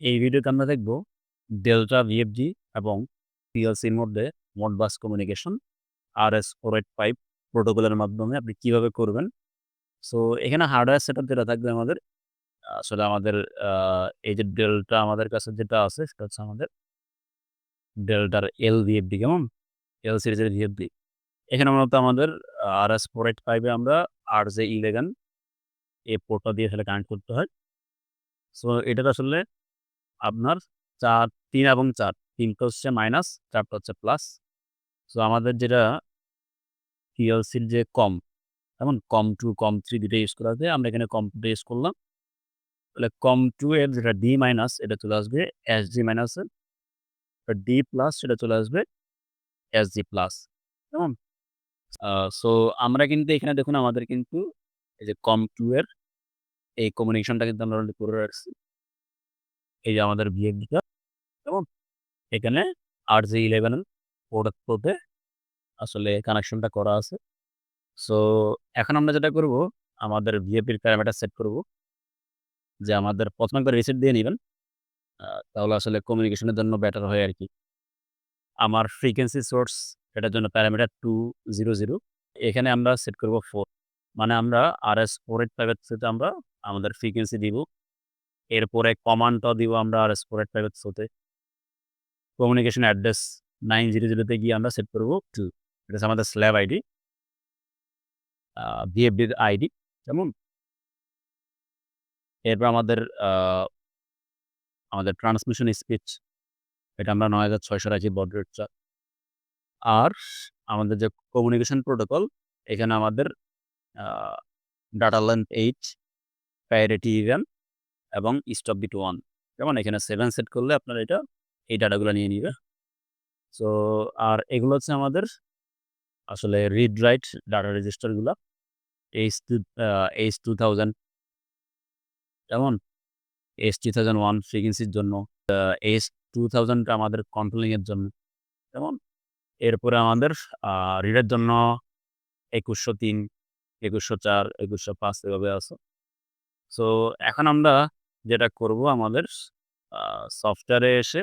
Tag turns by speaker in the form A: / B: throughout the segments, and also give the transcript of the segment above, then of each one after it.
A: এই ভিডিওতে আমরা দেখব ডেল্টা ভিএফজি এবং পিএলসির মধ্যে Modbus communication RS four eight five প্রোটোকলের মাধ্যমে আপনি কীভাবে করবেন। সো এখানে হার্ডওয়্যার সেটআপ যেটা থাকবে আমাদের, আসলে আমাদের এই যে ডেল্টা আমাদের কাছে যেটা আছে, সেটা হচ্ছে আমাদের ডেল্টার এল ভিএফডি কেমন? এল সিরিজের ভিএফডি এখানে মূলত আমাদের আর এস ফোর এইট ফাইভে আমরা আর জে ইলেভেন এই পোর্টটা দিয়ে আসলে কানেক্ট করতে হয়। সো এটার আসলে আপনার চার, তিন এবং চার। তিনটা হচ্ছে মাইনাস চারটা হচ্ছে প্লাস সো আমাদের যেটা পিএলসির যে কম যেমন কম টু কম থ্রি দুটো ইউজ করা যায় আমরা এখানে কম টুটা ইউজ করলাম। তাহলে কম টু এর যেটা ডি মাইনাস এটা চলে আসবে এস জি মাইনাসের ডি প্লাস সেটা চলে আসবে এস জি প্লাস কেমন? সো আমরা কিন্তু এখানে দেখুন আমাদের কিন্তু এই যে কম টু এর এই কমিউনিকেশনটা কিন্তু আমরা করে রাখছি। এই যে আমাদের ভিএফডিটা কেমন এখানে আর জি ইলেভেন পোর্টে আসলে কানেকশনটা করা আছে। সো এখন আমরা যেটা করব, আমাদের ভিএপির প্যারামিটার সেট করব যে আমাদের প্রথমে একবার রিসেট দিয়ে নেবেন। তাহলে আসলে কমিউনিকেশনের জন্য বেটার হয় আর কি। আমার ফ্রিকোয়েন্সি সোর্স এটার জন্য প্যারামিটার টু জিরো জিরো এখানে আমরা সেট করব ফোর মানে আমরা আর এস ফোর এইট ফাইভের সাথে আমরা আমাদের ফ্রিকোয়েন্সি দিব। এরপরে কমান্ডটা দিব আমরা আর এস ফাইভের সাথে কমিউনিকেশন অ্যাড্রেস নাইন জিরো জিরোতে গিয়ে আমরা সেট করব টু এটা আমাদের স্ল্যাব আইডি বিএফডির আইডি কেমন এরপর আমাদের আমাদের ট্রান্সমিশন স্পিচ এটা আমরা নয় হাজার ছয়শো রাখি বড রেটটা আর আমাদের যে কমিউনিকেশন প্রোটোকল এখানে আমাদের data length eight parity even এবং স্টপ বিট ওয়ান যেমন এখানে সেভেন সেট করলে আপনার এটা, এই ডাটাগুলো নিয়ে নিবে। সো আর এগুলো হচ্ছে আমাদের আসলে read write data রেজিস্টারগুলো H two H two thousand যেমন এইচ টু থাউজেন্ড ওয়ান ফ্রিকুয়েন্সির জন্য এইচ টু থাউজেন্ডটা আমাদের কন্ট্রোলিংয়ের জন্য। যেমন এরপরে আমাদের রিডের জন্য একুশশো তিন, একুশশো চার, একুশশো পাঁচ এভাবে আছে। সো এখন আমরা যেটা করব আমাদের সফটওয়্যারে এসে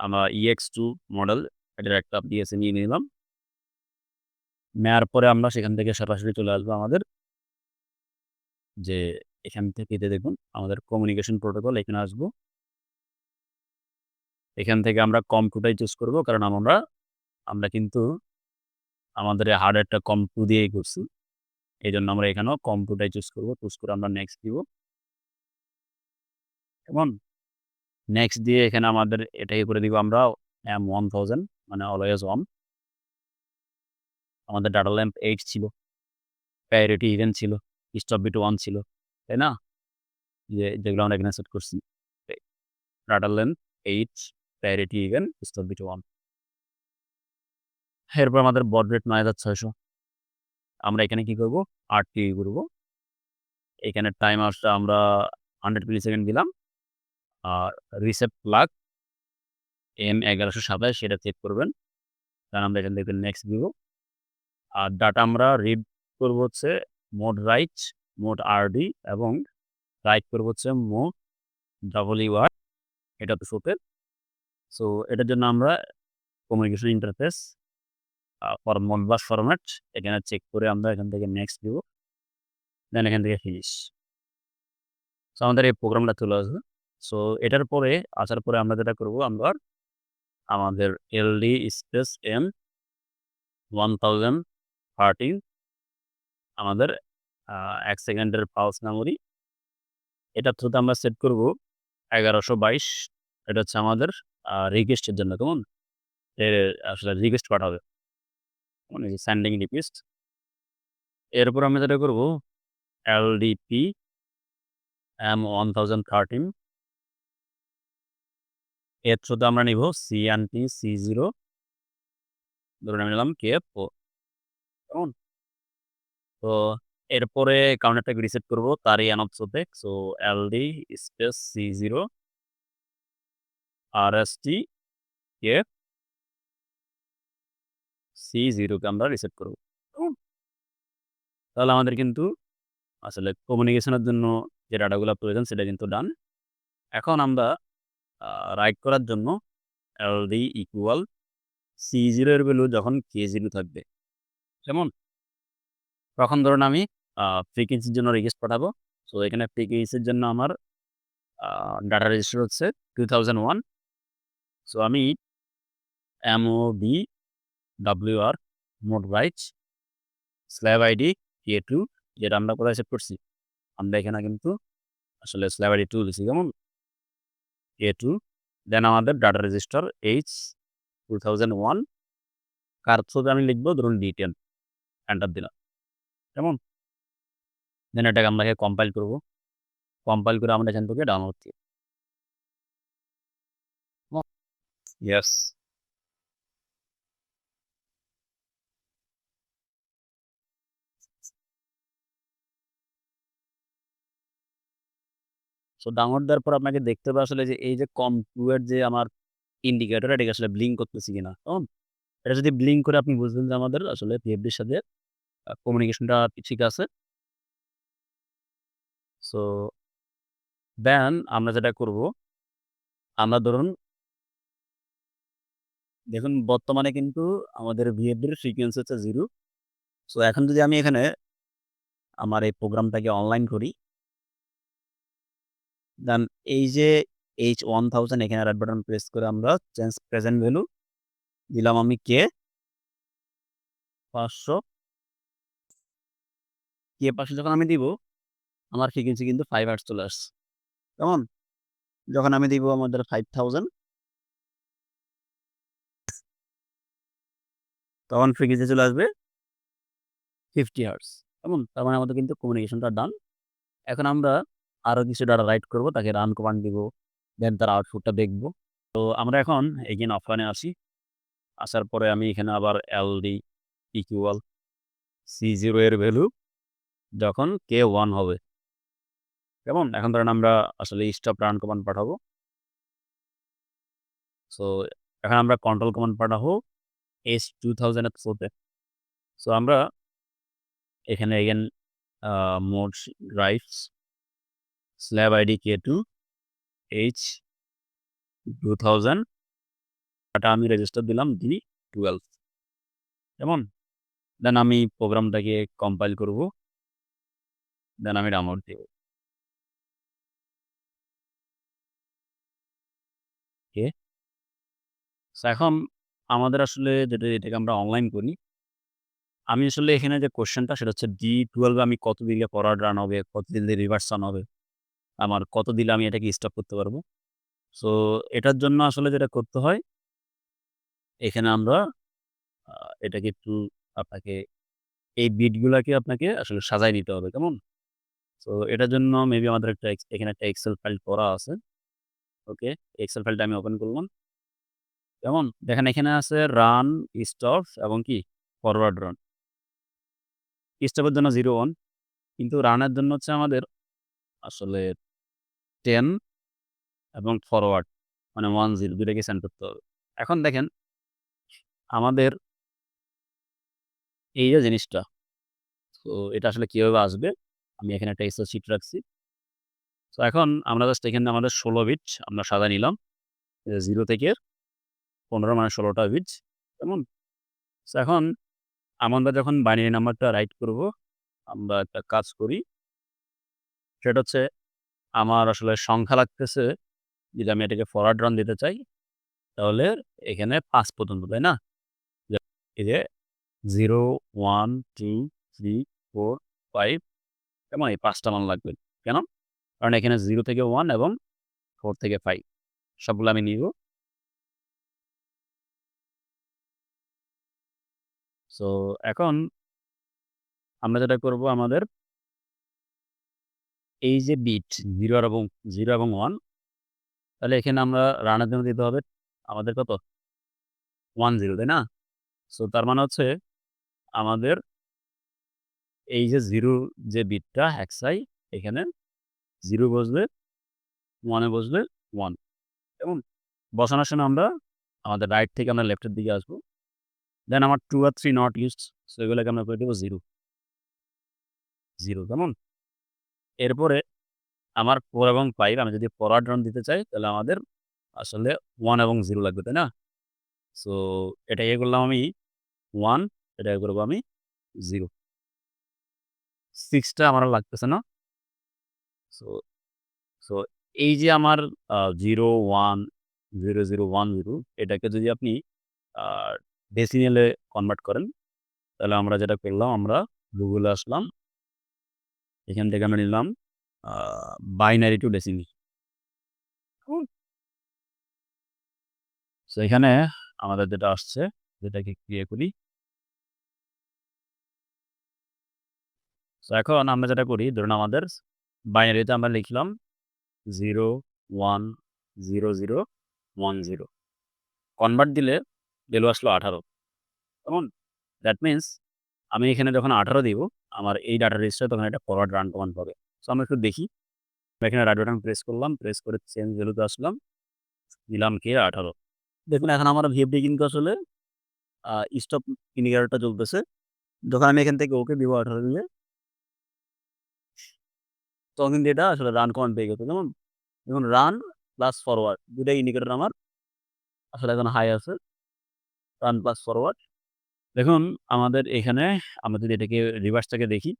A: আমরা ইএক্স টু মডেল এটার একটা ডিএসএ নিয়ে নিলাম। নেওয়ার পরে আমরা সেখান থেকে সরাসরি চলে আসব আমাদের। যে এখান থেকে এতে দেখুন আমাদের কমিউনিকেশন প্রোটোকল এখানে আসব। এখান থেকে আমরা কম্পিউটার চুজ করব কারণ আমরা আমরা কিন্তু আমাদের হার্ডওয়্যারটা কম টু দিয়েই করছি। এই জন্য আমরা এখানেও কম্পিউটার চুজ করব। চুজ করে আমরা নেক্সট দিব। কেমন? নেক্সট দিয়ে এখানে আমাদের এটাই করে দিব আমরা এম ওয়ান থাউজেন্ড মানে অলওয়েজ ওয়ান আমাদের ডাটা ল্যাম্প এইট ছিল প্রায়োরিটি ইভেন্ট ছিল স্টপ বিট ওয়ান ছিল, তাই না? যে যেগুলো আমরা এখানে সেট করছি। Data length eight priority event stop bit one এরপর আমাদের বড রেট নয় হাজার ছয়শো। আমরা এখানে কি করব? আরটি করব। এখানে টাইম আসটা আমরা হান্ড্রেড মিলি সেকেন্ড দিলাম। আর রিসেপ্ট প্লাগ এম এগারোশো সাতাশ সেটা চেক করবেন। কারণ আমরা এখান থেকে নেক্সট দিব। আর ডাটা আমরা রিড করব হচ্ছে মোড রাইট মোড আরডি এবং রাইট করব হচ্ছে মোড ডাবল ইউআর এটা তো শোতের সো এটার জন্য আমরা communication interface for Modbus format এখানে চেক করে আমরা এখান থেকে নেক্সট দিব। দেন এখান থেকে ফিনিশ সো আমাদের এই প্রোগ্রামটা চলে আসবে। সো এটার পরে, আসার পরে আমরা যেটা করব, আমরা আমাদের LD space M one thousand thirteen আমাদের এক সেকেন্ডের পালস মেমোরি এটা থ্রুতে আমরা সেট করব এগারোশো বাইশ। এটা হচ্ছে আমাদের রিকোয়েস্টের জন্য, কেমন? আসলে রিকোয়েস্ট পাঠাবে। স্যান্ডিং রিকোয়েস্ট এরপর আমরা যেটা করব LDP M one thousand thirteen এর থ্রুতে আমরা নিব সিএনটি সি জিরো ধরে আমি নিলাম কে ও কেমন? তো এরপরে কাউন্টারটাকে রিসেট করব তারই এন অফ থ্রুতে so L D space C zero R S T K C জিরোকে আমরা রিসেট করব। তাহলে আমাদের কিন্তু আসলে কমিউনিকেশনের জন্য যে ডাটাগুলো প্রয়োজন সেটা কিন্তু ডান এখন আমরা রাইট করার জন্য এলডি ইকুয়াল C0 এর ভ্যালু যখন K0 থাকবে। যেমন তখন ধরুন আমি ফ্রিকোয়েন্সির জন্য রিকোয়েস্ট পাঠাবো। সো এখানে ফ্রিকোয়েন্সির জন্য আমার ডাটা রেজিস্টার হচ্ছে 2001 সো আমি MOV WR মোট write slave ID K two যেটা আমরা কোথায় সেভ করছি? আমরা এখানে কিন্তু আসলে স্ল্যাব আইডি 2 লিখছি কেমন? K2 দেন আমাদের ডাটা রেজিস্টার H 2001 কার থ্রুতে আমি লিখব, ধরুন D10 এন্টার দিলাম। কেমন? দেন এটাকে আমরা কম্পাইল করব। কম্পাইল করে আমরা এখান থেকে ডাউনলোড করি ইয়েস। সো ডাউনলোড দেওয়ার পর আপনাকে দেখতে হবে আসলে যে এই যে কম2 এর যে আমার ইন্ডিকেটর এটাকে আসলে ব্লিঙ্ক করতেছে কিনা। কেমন? এটা যদি ব্লিঙ্ক করে আপনি বুঝবেন যে আমাদের আসলে এর সাথে কমিউনিকেশনটা ঠিক আছে। সো দেন আমরা যেটা করব, আমরা ধরুন দেখুন বর্তমানে কিন্তু আমাদের ভিএফডির ফ্রিকোয়েন্সি হচ্ছে জিরো সো এখন যদি আমি এখানে আমার এই প্রোগ্রামটাকে অনলাইন করি দেন এই যে H1000 এখানে রাইট বাটন প্রেস করে আমরা চেঞ্জ প্রেজেন্ট ভ্যালু দিলাম আমি কে পাঁচশো কে পাঁচশো যখন আমি দিব, আমার ফ্রিকোয়েন্সি কিন্তু 5 হার্টজ চলে আসছে। কেমন? যখন আমি দিব আমাদের 5000 তখন ফ্রিকোয়েন্সি চলে আসবে 50 হার্টজ। কেমন? তার মানে আমাদের কিন্তু কমিউনিকেশনটা ডান। এখন আমরা আরও কিছু ডাটা রাইট করব, তাকে রান কমান্ড দিব। দেন তার আউটপুটটা দেখব। তো আমরা এখন এগেইন অফলাইনে আসি। আসার পরে আমি এখানে আবার এলডি ইকুয়াল সি জিরো এর ভ্যালু যখন কে ওয়ান হবে। কেমন? এখন ধরেন আমরা আসলে স্টপ রান কমান্ড পাঠাবো। সো এখন আমরা কন্ট্রোল কমান্ড পাঠাবো H2000 এর থ্রুতে। সো আমরা এখানে again mode writes slave ID K2 H 2000 এটা আমি রেজিস্টার দিলাম D12 কেমন? দেন আমি প্রোগ্রামটাকে কম্পাইল করব। দেন আমি ডাউনলোড দিব। ওকে। এখন আমাদের আসলে যেটা এটাকে আমরা অনলাইন করি। আমি আসলে এখানে যে কোয়েশ্চেনটা সেটা হচ্ছে D12 টুয়েলভে আমি কত দিলে ফরওয়ার্ড রান হবে, কত দিলে রিভার্স রান হবে। আমার কত দিলে আমি এটাকে স্টপ করতে পারব। সো এটার জন্য আসলে যেটা করতে হয় এখানে আমরা এটাকে একটু আপনাকে এই বিটগুলাকে আপনাকে আসলে সাজায় নিতে হবে। কেমন? সো এটার জন্য মেবি আমাদের একটা এখানে একটা এক্সেল ফাইল করা আছে। ওকে। এক্সেল ফাইলটা আমি ওপেন করলাম। কেমন? দেখেন এখানে আছে রান, স্টপ এবং কি ফরওয়ার্ড রান। স্টপের জন্য 01 কিন্তু রানের জন্য হচ্ছে আমাদের আসলে 10 এবং ফরওয়ার্ড মানে 10 দুটাকে সেন্ড করতে হবে। এখন দেখেন আমাদের এই যে জিনিসটা তো এটা আসলে কীভাবে আসবে? আমি এখানে একটা এক্সেল শিট রাখছি। সো এখন আমরা জাস্ট এখানে আমাদের 16 বিট আমরা সাদা নিলাম। জিরো থেকে 15 মানে 16 টা বিট। কেমন? সো এখন আমরা যখন বাইনারি নাম্বারটা রাইট করব, আমরা একটা কাজ করি। সেটা হচ্ছে আমার আসলে সংখ্যা লাগতেছে যদি আমি এটাকে ফরওয়ার্ড রান দিতে চাই, তাহলে এখানে পাঁচ পর্যন্ত, তাই না? এই যে 0, 1, 2, 3, 4, 5 কেমন? এই পাঁচটা মান লাগবে। কেন? কারণ এখানে জিরো থেকে ওয়ান এবং ফোর থেকে ফাইভ সবগুলো আমি নিব। সো এখন আমরা যেটা করব আমাদের এই যে বিট 0 এবং জিরো এবং ওয়ান তাহলে এখানে আমরা রানের জন্য দিতে হবে আমাদের কত? 10 তাই না? সো তার মানে হচ্ছে আমাদের এই যে জিরো যে বিটটা হ্যাকসাই এখানে জিরো বসবে, 1 এ বসবে ওয়ান এবং বসানোর সময় আমরা আমাদের রাইট থেকে আমরা লেফটের দিকে আসব। দেন আমার টু আর থ্রি নট ইউজড সো এগুলোকে আমরা করে দেবো জিরো জিরো কেমন? এরপরে আমার 4 এবং ফাইভ আমি যদি ফরওয়ার্ড রান দিতে চাই তাহলে আমাদের আসলে ওয়ান এবং জিরো লাগবে, তাই না? সো এটা ইয়ে করলাম আমি ওয়ান এটা ইয়ে করব আমি জিরো সিক্সটা আমার লাগতেছে না। সো সো এই যে আমার 0, 1, 0, 0, 1, 0 এটাকে যদি আপনি আ ডেসিমেলে কনভার্ট করেন, তাহলে আমরা যেটা করলাম আমরা গুগলে আসলাম। এখান থেকে আমরা নিলাম বাইনারি টু ডেসিমেল। হুম। এখানে আমাদের যেটা আসছে, যেটাকে ইয়ে করি। সো এখন আমরা যেটা করি, ধরুন আমাদের বাইনারিতে আমরা লিখলাম 0, 1, 0, 0, 1, 0 কনভার্ট দিলে ভ্যালু আসলো 18 কেমন? দ্যাট মিনস আমি এখানে যখন 18 দিব, আমার এই ডাটা রেজিস্টারে তখন একটা ফরওয়ার্ড রান কমান্ড পাবে। সো আমরা একটু দেখি। এখানে রাইট বাটন প্রেস করলাম, প্রেস করে চেঞ্জ ভ্যালুতে আসলাম। দিলাম কি 18 দেখুন এখন আমার ভিএফডি কিন্তু আসলে স্টপ ইন্ডিকেটরটা চলতেছে যখন আমি এখান থেকে ওকে দিব 18 দিলে তখন কিন্তু এটা আসলে রান কমান্ড পেয়ে গেছে, কেমন? দেখুন রান প্লাস ফরওয়ার্ড ২ টাই ইন্ডিকেটর আমার আসলে এখন হাই আছে। Run plus forward. দেখুন আমাদের এখানে আমরা যদি এটাকে রিভার্সটাকে দেখি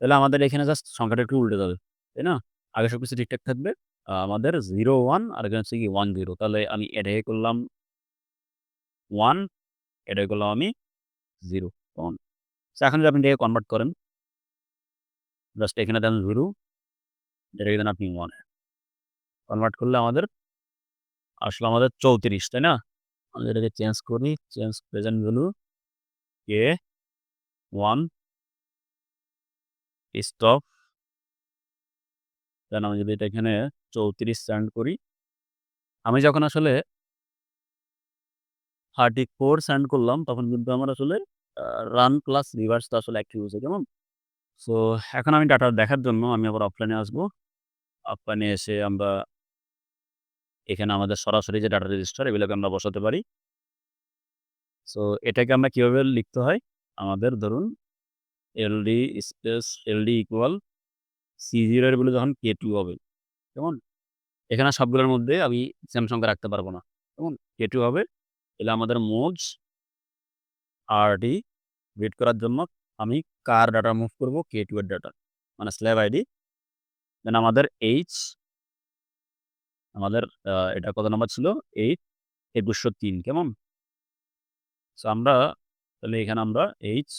A: তাহলে আমাদের এখানে জাস্ট সংখ্যাটা একটু উল্টে যাবে, তাই না? আগে সবকিছু ঠিকঠাক থাকবে। আমাদের 0, 1 আর এখানে হচ্ছে কি 1, 0 তাহলে আমি এটাকে করলাম ওয়ান এটাকে করলাম আমি 0 কেমন? সো এখন যদি আপনি এটাকে কনভার্ট করেন জাস্ট এখানে দেন 0 এটাকে দেন আপনি ওয়ান কনভার্ট করলে আমাদের আসলে আমাদের 34 তাই না? আমি এটাকে চেঞ্জ করি, চেঞ্জ প্রেজেন্ট ভ্যালু কে 1 স্টপ দেন আমি যদি এটা এখানে 34 সেন্ড করি আমি যখন আসলে 34 সেন্ড করলাম তখন কিন্তু আমার আসলে রান প্লাস রিভার্সটা আসলে অ্যাক্টিভ হয়েছে, কেমন? সো এখন আমি ডাটা দেখার জন্য আমি আবার অফলাইনে আসব। অফলাইনে এসে আমরা এখানে আমাদের সরাসরি যে ডাটা রেজিস্টার এগুলোকে আমরা বসাতে পারি। সো এটাকে আমরা কীভাবে লিখতে হয়? আমাদের ধরুন LD space LD equal C0 এর ভ্যালু যখন কে টু হবে, কেমন? এখানে সবগুলোর মধ্যে আমি সেম সংখ্যা রাখতে পারব না, কেমন? কে টু হবে তাহলে আমাদের মোজ RD রিড করার জন্য আমি কার ডাটা মুভ করব কে টু এর ডাটা মানে স্ল্যাব আইডি দেন আমাদের এইচ আমাদের এটা কত নাম্বার ছিল? 8 2103 কেমন? সো আমরা তাহলে এখানে আমরা এইচ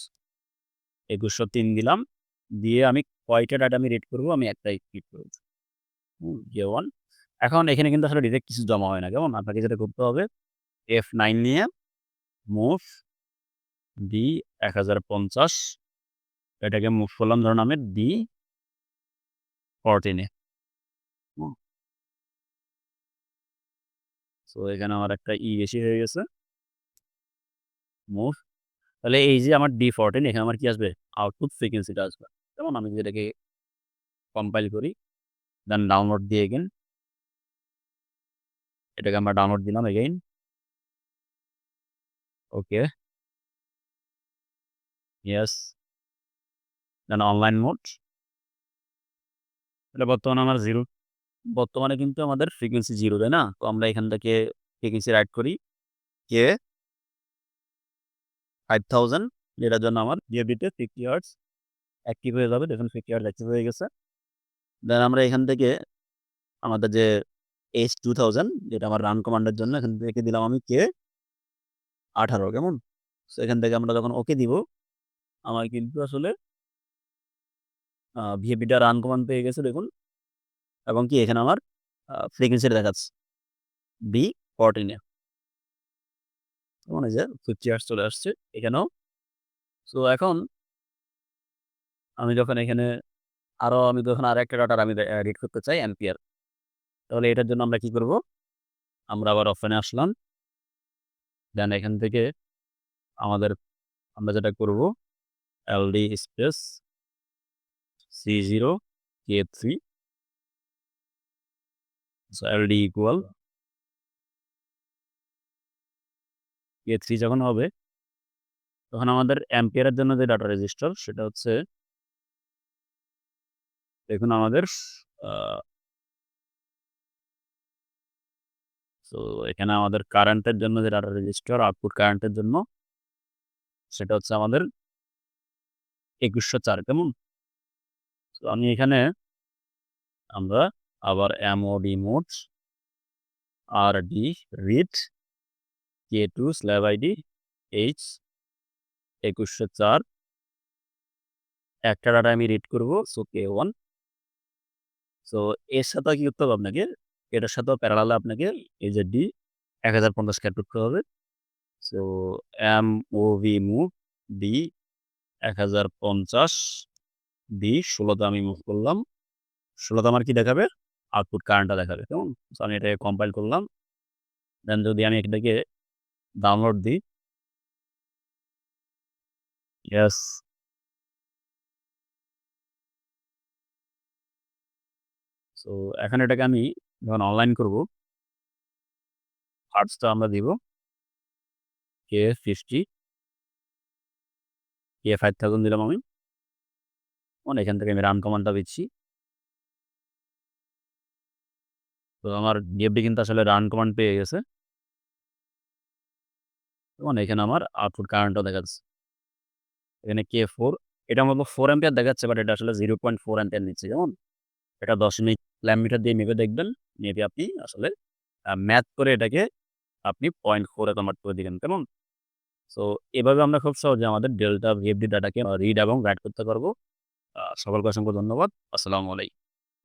A: একুশশো তিন দিলাম। দিয়ে আমি কয়টা ডাটা আমি রেড করব আমি একটাই রিড করব। হুম, J1 এখন এখানে কিন্তু আসলে ডিরেক্ট কিছু জমা হয় না, কেমন? আপনাকে যেটা করতে হবে এফ নাইন নিয়ে মুভ D1050 এটাকে মুভ করলাম ধরুন আমি ডি ফরটিনে। সো এখানে আমার একটা ই বেশি হয়ে গেছে। মুভ তাহলে এই যে আমার D14 এখানে আমার কি আসবে? আউটপুট ফ্রিকোয়েন্সিটা আসবে। যেমন আমি যদি এটাকে কম্পাইল করি, দেন ডাউনলোড দিয়ে এগেইন এটাকে আমরা ডাউনলোড দিলাম again. Okay. Yes. Then online mode. এটা বর্তমানে আমার 0 বর্তমানে কিন্তু আমাদের ফ্রিকোয়েন্সি 0 তাই না? তো আমরা এখান থেকে ফ্রিকোয়েন্সি রাইট করি কে 5000 যেটার জন্য আমার ভিএফডিতে 50 হার্টজ অ্যাক্টিভ হয়ে যাবে। দেখুন 50 হার্টজ অ্যাক্টিভ হয়ে গেছে। দেন আমরা এখান থেকে আমাদের যে H2000 যেটা আমার রান কমান্ডের জন্য, এখান থেকে দিলাম আমি কে 18 কেমন? সো এখান থেকে আমরা যখন ওকে দিব, আমার কিন্তু আসলে ভিএপিটা রান কমান্ড পেয়ে গেছে, দেখুন। এবং কি, এখানে আমার, আ ফ্রিকোয়েন্সিটা দেখাচ্ছে। D14 এ। এই যে 50 হার্টজ চলে আসছে এখানেও। সো এখন আমি যখন এখানে আরও আমি যখন আর একটা ডাটার আমি রিড করতে চাই অ্যাম্পিয়ার। তাহলে এটার জন্য আমরা কি করব? আমরা আবার অফলাইনে আসলাম। দেন এখান থেকে আমাদের, আমরা যেটা করব LD space C C0 K3 so LD equal K3 যখন হবে, তখন আমাদের অ্যাম্পিয়ারের জন্য যে ডাটা রেজিস্টার সেটা হচ্ছে দেখুন আমাদের সো এখানে আমাদের কারেন্টের জন্য যে ডাটা রেজিস্টার আউটপুট কারেন্টের জন্য, সেটা হচ্ছে আমাদের একুশশো চার, কেমন? তো আমি এখানে আমরা আবার MOD mode R D read K two slave ID H একুশশো চার। একটা ডাটা আমি রিড করব সো কে ওয়ান সো এর সাথে কি করতে হবে আপনাকে? এটার সাথেও প্যারালালে আপনাকে এই যে ডি এক হাজার পঞ্চাশ ক্যাট করতে হবে। So M O V move D এক হাজার পঞ্চাশ। ডি ষোলোতে আমি মুভ করলাম। ষোলোতে আমার কি দেখাবে? আউটপুট কারেন্টটা দেখাবে, কেমন? আমি এটাকে কম্পাইল করলাম। দেন যদি আমি এটাকে ডাউনলোড দিই ইয়েস সো এখন এটাকে আমি যখন অনলাইন করব ফার্স্টটা আমরা দিব K fifty K five thousand দিলাম আমি। মানে এখান থেকে আমি রান কমান্ডটা দিচ্ছি। তো আমার ডিএফডি কিন্তু আসলে রান কমান্ড পেয়ে গেছে। এবং এখানে আমার আউটপুট কারেন্টও দেখা যাচ্ছে। এখানে কে ফোর এটা মতো ফোর অ্যাম্পিয়ার দেখাচ্ছে বাট এটা আসলে জিরো পয়েন্ট ফোর অ্যাম্পিয়ার নিচ্ছে যেমন এটা দশমিক ল্যাম্প মিটার দিয়ে মেপে দেখবেন, মেপে আপনি আসলে ম্যাথ করে এটাকে আপনি পয়েন্ট ফোরে কনভার্ট করে দিবেন, কেমন? সো এভাবে আমরা খুব সহজে আমাদের ডেল্টা ভিএফডি ডাটাকে রিড এবং রাইট করতে পারব। সকলকে অসংখ্য ধন্যবাদ। আসসালামু আলাইকুম।